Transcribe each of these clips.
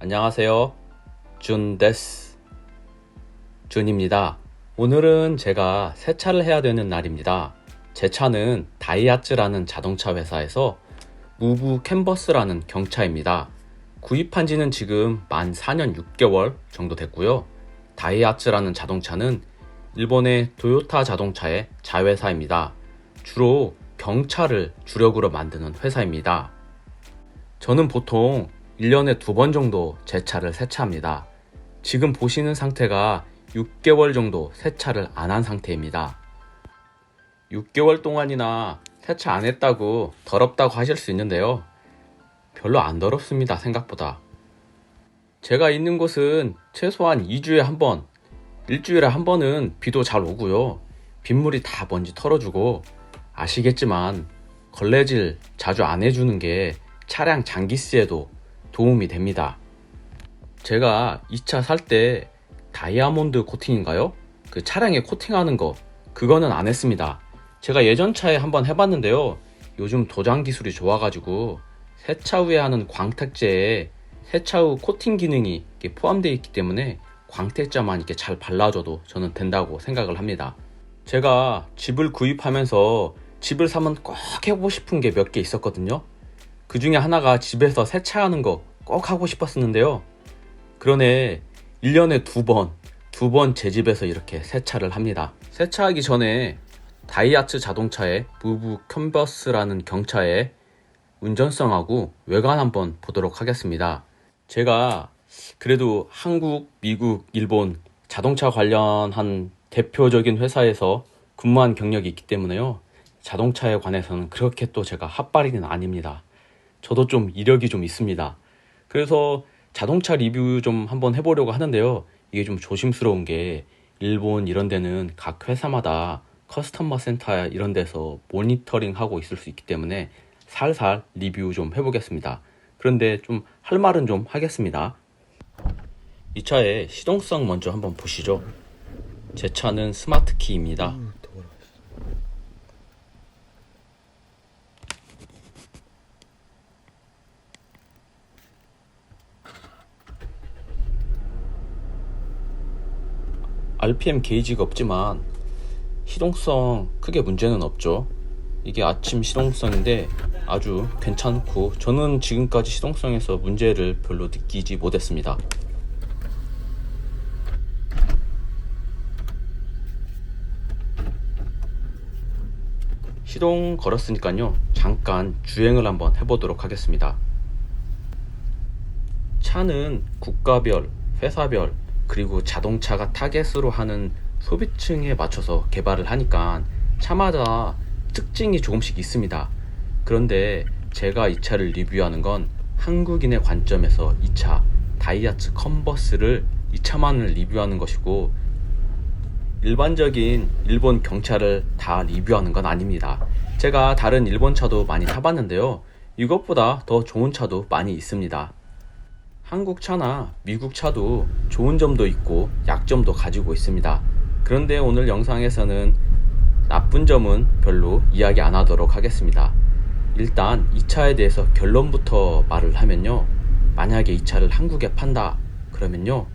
안녕하세요. 준 데스. 준입니다. 오늘은 제가 세차를 해야 되는 날입니다. 제 차는 다이아츠라는 자동차 회사에서 무브 캔버스라는 경차입니다. 구입한 지는 지금 만 4년 6개월 정도 됐고요. 다이아츠라는 자동차는 일본의 도요타 자동차의 자회사입니다. 주로 경차를 주력으로 만드는 회사입니다. 저는 보통 1년에 두 번 정도 제 차를 세차합니다. 지금 보시는 상태가 6개월 정도 세차를 안 한 상태입니다. 6개월 동안이나 세차 안 했다고 더럽다고 하실 수 있는데요. 별로 안 더럽습니다, 생각보다. 제가 있는 곳은 최소한 2주에 한 번, 일주일에 한 번은 비도 잘 오고요. 빗물이 다 먼지 털어주고, 아시겠지만, 걸레질 자주 안 해주는 게 차량 장기스에도 도움이 됩니다. 제가 이 차 살 때 다이아몬드 코팅인가요? 그 차량에 코팅하는 거, 그거는 안 했습니다. 제가 예전 차에 한번 해봤는데요. 요즘 도장 기술이 좋아가지고 세차 후에 하는 광택제에 세차 후 코팅 기능이 포함되어 있기 때문에 광택자만 이렇게 잘 발라줘도 저는 된다고 생각을 합니다. 제가 집을 구입하면서 집을 사면 꼭 해보고 싶은 게 몇 개 있었거든요. 그 중에 하나가 집에서 세차하는 거 꼭 하고 싶었었는데요. 그러네 1년에 두 번, 두 번 제 집에서 이렇게 세차를 합니다. 세차하기 전에 다이아츠 자동차의 무브 캔버스라는 경차의 운전성하고 외관 한번 보도록 하겠습니다. 제가 그래도 한국, 미국, 일본 자동차 관련한 대표적인 회사에서 근무한 경력이 있기 때문에요. 자동차에 관해서는 그렇게 또 제가 핫바리는 아닙니다. 저도 좀 이력이 좀 있습니다. 그래서 자동차 리뷰 좀 한번 해보려고 하는데요. 이게 좀 조심스러운 게 일본 이런 데는 각 회사마다 커스터머 센터 이런 데서 모니터링 하고 있을 수 있기 때문에 살살 리뷰 좀 해보겠습니다. 그런데 좀 할 말은 좀 하겠습니다. 이 차의 시동성 먼저 한번 보시죠. 제 차는 스마트 키입니다. RPM 게이지가 없지만 시동성 크게 문제는 없죠. 이게 아침 시동성인데 아주 괜찮고 저는 지금까지 시동성에서 문제를 별로 느끼지 못했습니다. 시동 걸었으니까요. 잠깐 주행을 한번 해보도록 하겠습니다. 차는 국가별, 회사별, 그리고 자동차가 타겟으로 하는 소비층에 맞춰서 개발을 하니까 차마다 특징이 조금씩 있습니다. 그런데 제가 이 차를 리뷰하는 건 한국인의 관점에서 이 차 다이아츠 컨버스를 이 차만을 리뷰하는 것이고 일반적인 일본 경차를 다 리뷰하는 건 아닙니다. 제가 다른 일본 차도 많이 타봤는데요. 이것보다 더 좋은 차도 많이 있습니다. 한국 차나 미국 차도 좋은 점도 있고 약점도 가지고 있습니다. 그런데 오늘 영상에서는 나쁜 점은 별로 이야기 안 하도록 하겠습니다. 일단 이 차에 대해서 결론부터 말을 하면요. 만약에 이 차를 한국에 판다 그러면요.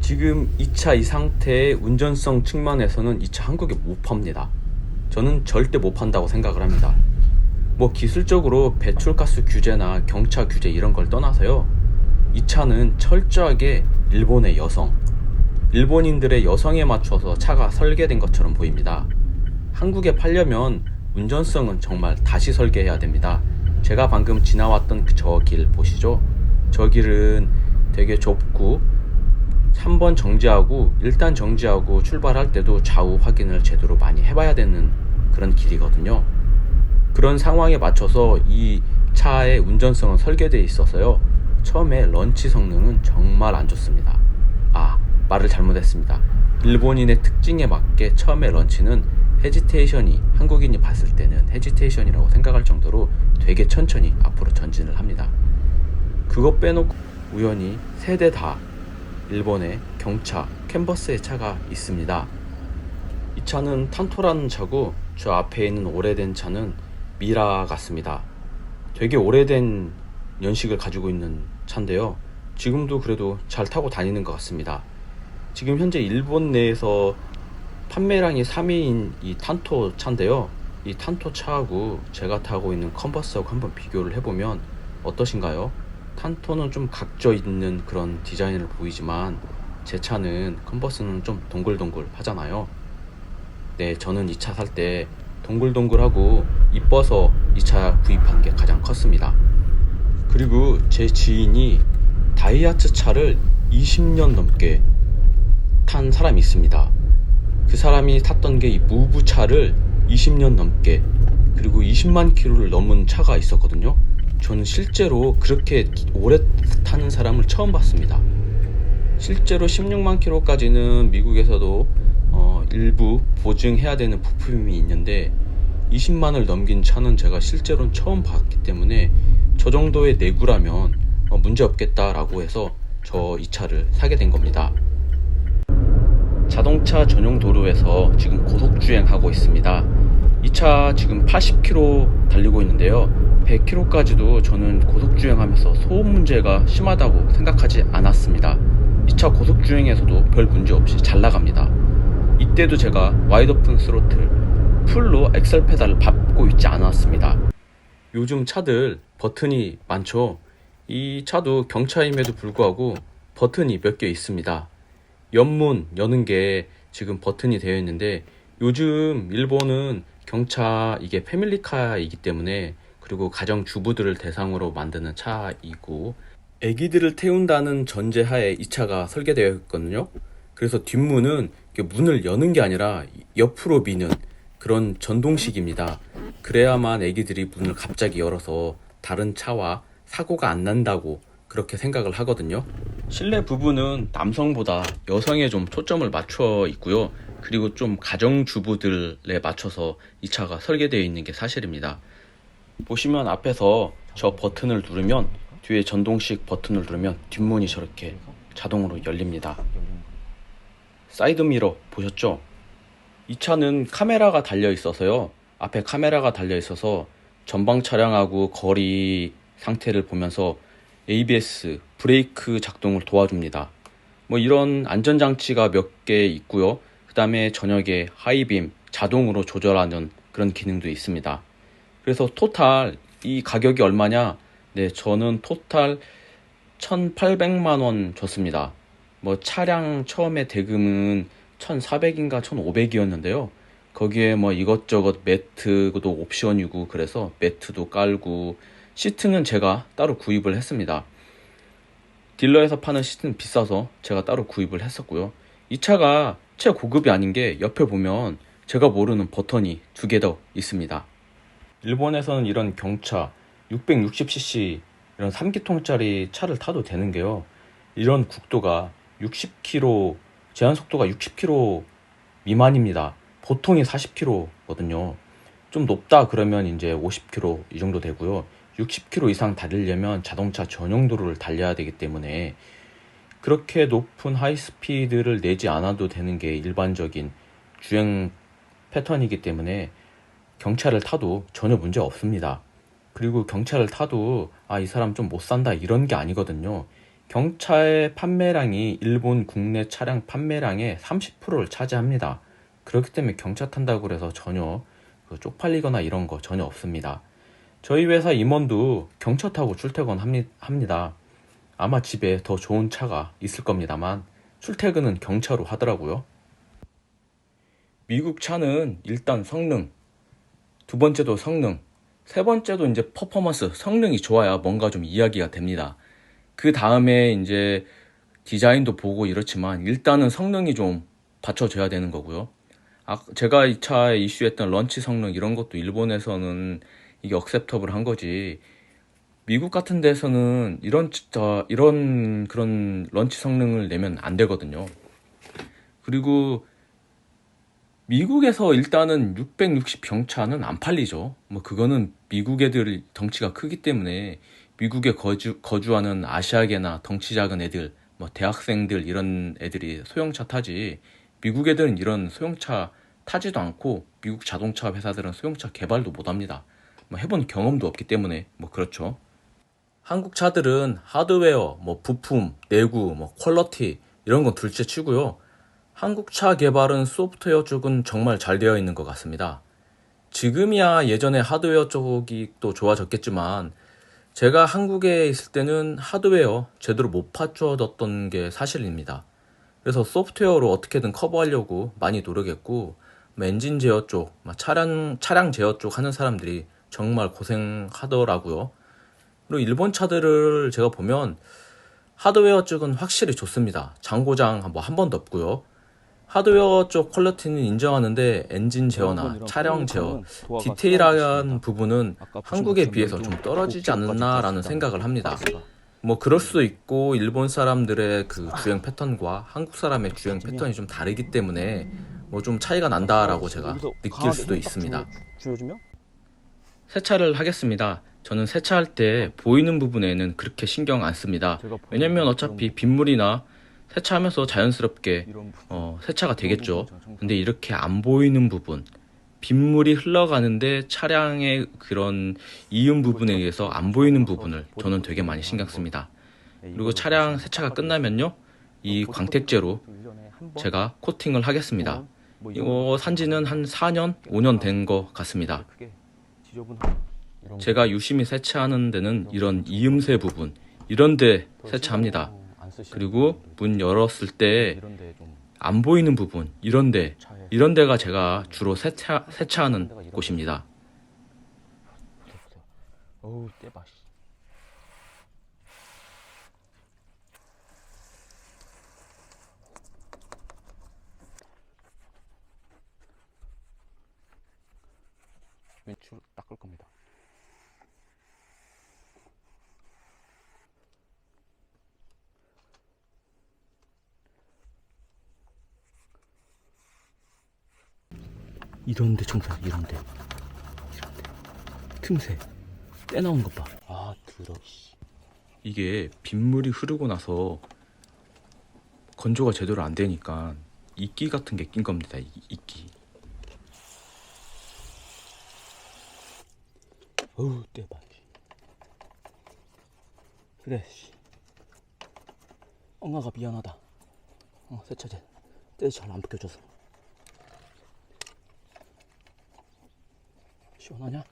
지금 이 차 이 상태의 운전성 측면에서는 이 차 한국에 못 팝니다. 저는 절대 못 판다고 생각을 합니다. 뭐 기술적으로 배출가스 규제나 경차 규제 이런 걸 떠나서요. 이 차는 철저하게 일본의 여성, 일본인들의 여성에 맞춰서 차가 설계된 것처럼 보입니다. 한국에 팔려면 운전성은 정말 다시 설계해야 됩니다. 제가 방금 지나왔던 그저길 보시죠? 저 길은 되게 좁고 3번 정지하고 일단 정지하고 출발할 때도 좌우 확인을 제대로 많이 해봐야 되는 그런 길이거든요. 그런 상황에 맞춰서 이 차의 운전성은 설계되어 있어서요. 처음에 런치 성능은 정말 안 좋습니다. 아, 말을 잘못했습니다. 일본인의 특징에 맞게 처음에 런치는 헤지테이션이 한국인이 봤을 때는 헤지테이션이라고 생각할 정도로 되게 천천히 앞으로 전진을 합니다. 그거 빼놓고 우연히 세 대 다 일본의 경차 캔버스의 차가 있습니다. 이 차는 탄토라는 차고 저 앞에 있는 오래된 차는 미라 같습니다. 되게 오래된 연식을 가지고 있는 차인데요. 지금도 그래도 잘 타고 다니는 것 같습니다. 지금 현재 일본 내에서 판매량이 3위인 이 탄토 차인데요. 이 탄토 차하고 제가 타고 있는 컨버스하고 한번 비교를 해보면 어떠신가요? 탄토는 좀 각져 있는 그런 디자인을 보이지만 제 차는 컨버스는 좀 동글동글 하잖아요. 네, 저는 이 차 살 때 동글동글하고 이뻐서 이 차 구입한 게 가장 컸습니다. 그리고 제 지인이 다이아츠 차를 20년 넘게 탄 사람이 있습니다. 그 사람이 탔던 게 이 무브 차를 20년 넘게 그리고 20만 킬로를 넘은 차가 있었거든요. 저는 실제로 그렇게 오래 타는 사람을 처음 봤습니다. 실제로 16만 킬로까지는 미국에서도 어, 일부 보증해야 되는 부품이 있는데 20만을 넘긴 차는 제가 실제로는 처음 봤기 때문에 저 정도의 내구라면 어, 문제 없겠다라고 해서 저 이 차를 사게 된 겁니다. 자동차 전용 도로에서 지금 고속 주행하고 있습니다. 이 차 지금 80km 달리고 있는데요. 100km까지도 저는 고속 주행하면서 소음 문제가 심하다고 생각하지 않았습니다. 이 차 고속 주행에서도 별 문제 없이 잘 나갑니다. 이때도 제가 와이드 오픈 스로틀 풀로 엑셀 페달을 밟고 있지 않았습니다. 요즘 차들 버튼이 많죠. 이 차도 경차임에도 불구하고 버튼이 몇 개 있습니다. 옆문 여는 게 지금 버튼이 되어 있는데 요즘 일본은 경차 이게 패밀리카이기 때문에 그리고 가정 주부들을 대상으로 만드는 차이고 아기들을 태운다는 전제하에 이 차가 설계되어 있거든요. 그래서 뒷문은 문을 여는 게 아니라 옆으로 미는 그런 전동식입니다. 그래야만 아기들이 문을 갑자기 열어서 다른 차와 사고가 안 난다고 그렇게 생각을 하거든요. 실내 부분은 남성보다 여성에 좀 초점을 맞춰 있고요. 그리고 좀 가정주부들에 맞춰서 이 차가 설계되어 있는 게 사실입니다. 보시면 앞에서 저 버튼을 누르면 뒤에 전동식 버튼을 누르면 뒷문이 저렇게 자동으로 열립니다. 사이드 미러 보셨죠? 이 차는 카메라가 달려 있어서요. 앞에 카메라가 달려 있어서 전방 차량하고 거리 상태를 보면서 ABS 브레이크 작동을 도와줍니다. 뭐 이런 안전 장치가 몇 개 있고요. 그 다음에 저녁에 하이빔 자동으로 조절하는 그런 기능도 있습니다. 그래서 토탈 이 가격이 얼마냐? 네, 저는 토탈 1,800만 원 줬습니다. 뭐 차량 처음에 대금은 1,400인가 1,500이었는데요. 거기에 뭐 이것저것 매트도 옵션이고 그래서 매트도 깔고 시트는 제가 따로 구입을 했습니다. 딜러에서 파는 시트는 비싸서 제가 따로 구입을 했었고요. 이 차가 최고급이 아닌 게 옆에 보면 제가 모르는 버튼이 두 개 더 있습니다. 일본에서는 이런 경차 660cc 이런 3기통짜리 차를 타도 되는 게요. 이런 국도가 60km 제한 속도가 60km 미만입니다. 보통이 40km거든요. 좀 높다 그러면 이제 50km 이 정도 되고요. 60km 이상 달리려면 자동차 전용 도로를 달려야 되기 때문에 그렇게 높은 하이스피드를 내지 않아도 되는 게 일반적인 주행 패턴이기 때문에 경차를 타도 전혀 문제 없습니다. 그리고 경차를 타도 아, 이 사람 좀 못 산다 이런 게 아니거든요. 경차의 판매량이 일본 국내 차량 판매량의 30%를 차지합니다. 그렇기 때문에 경차 탄다고 해서 전혀 그 쪽팔리거나 이런 거 전혀 없습니다. 저희 회사 임원도 경차 타고 출퇴근합니다. 아마 집에 더 좋은 차가 있을 겁니다만 출퇴근은 경차로 하더라고요. 미국 차는 일단 성능, 두 번째도 성능, 세 번째도 이제 퍼포먼스, 성능이 좋아야 뭔가 좀 이야기가 됩니다. 그 다음에 이제 디자인도 보고 이렇지만 일단은 성능이 좀 받쳐줘야 되는 거고요. 아, 제가 이 차에 이슈했던 런치 성능 이런 것도 일본에서는 이게 억셉터블 한 거지. 미국 같은 데서는 이런 진짜 이런 그런 런치 성능을 내면 안 되거든요. 그리고 미국에서 일단은 660 병차는 안 팔리죠. 뭐 그거는 미국 애들 덩치가 크기 때문에 미국에 거주 거주하는 아시아계나 덩치 작은 애들, 뭐 대학생들 이런 애들이 소형차 타지. 미국 애들은 이런 소형차 타지도 않고 미국 자동차 회사들은 소형차 개발도 못 합니다. 뭐 해본 경험도 없기 때문에 뭐 그렇죠. 한국 차들은 하드웨어, 뭐 부품, 내구, 뭐 퀄러티 이런 건 둘째 치고요. 한국 차 개발은 소프트웨어 쪽은 정말 잘 되어 있는 것 같습니다. 지금이야 예전에 하드웨어 쪽이 또 좋아졌겠지만 제가 한국에 있을 때는 하드웨어 제대로 못 받쳐줬던 게 사실입니다. 그래서 소프트웨어로 어떻게든 커버하려고 많이 노력했고 뭐 엔진 제어 쪽, 막 차량 차량 제어 쪽 하는 사람들이 정말 고생하더라고요. 그리고 일본 차들을 제가 보면 하드웨어 쪽은 확실히 좋습니다. 장고장 뭐 한 번도 없고요. 하드웨어 쪽 퀄리티는 인정하는데 엔진 제어나 차량 제어, 디테일한 부분은 한국에 비해서 좀 떨어지지 않나라는 생각을 합니다. 뭐 그럴 수도 있고 일본 사람들의 그 주행 패턴과 한국 사람의 주행 패턴이 좀 다르기 때문에 뭐 좀 차이가 난다라고 제가 느낄 수도 있습니다. 세차를 하겠습니다. 저는 세차할 때 보이는 부분에는 그렇게 신경 안 씁니다. 왜냐면 어차피 빗물이나 세차하면서 자연스럽게 어, 세차가 되겠죠. 근데 이렇게 안 보이는 부분, 빗물이 흘러가는데 차량의 그런 이음 부분에 의해서 안 보이는 부분을 저는 되게 많이 신경 씁니다. 그리고 차량 세차가 끝나면요, 이 광택제로 제가 코팅을 하겠습니다. 이거 산지는 한 4년, 5년 된 것 같습니다. 제가 유심히 세차하는 데는 이런 이음새 부분, 이런 데 세차합니다. 그리고 문 열었을 때 안 보이는 부분, 이런 데, 이런 데가 제가 주로 세차, 세차하는 곳입니다. 어우 떼봐 씨. 왼쪽 닦을 겁니다. 이런데 청소야 이런데 이런데 틈새 떼나온 것 봐. 아 들어. 씨. 이게 빗물이 흐르고 나서 건조가 제대로 안 되니까 이끼 같은 게 낀 겁니다. 이- 이끼. 어우. 씨. 그래. 씨. 엉아가 미안하다. 어 세차제 떼잘안 벗겨줘서. 시원하냐?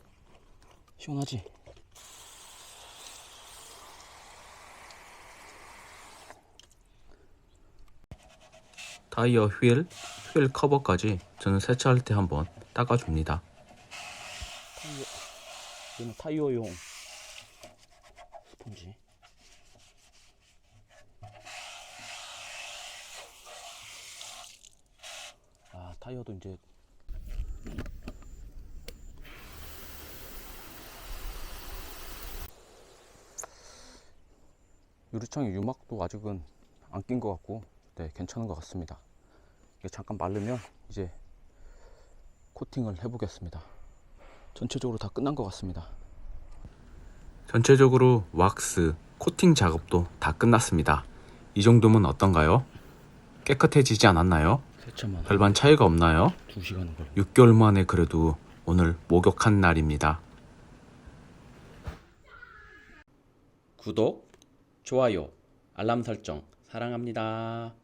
시원하지? 타이어 휠, 휠 커버까지 저는 세차할 때 한번 닦아줍니다. 타이어. 얘는 타이어용 스펀지. 아 타이어도 이제 유리창에 유막도 아직은 안 낀 것 같고 네 괜찮은 것 같습니다. 이게 잠깐 마르면 이제 코팅을 해 보겠습니다. 전체적으로 다 끝난 것 같습니다. 전체적으로 왁스, 코팅 작업도 다 끝났습니다. 이 정도면 어떤가요? 깨끗해지지 않았나요? 별반 차이가 없나요? 2시간은 걸려. 6개월 만에 그래도 오늘 목욕한 날입니다. 구독, 좋아요, 알람 설정 사랑합니다.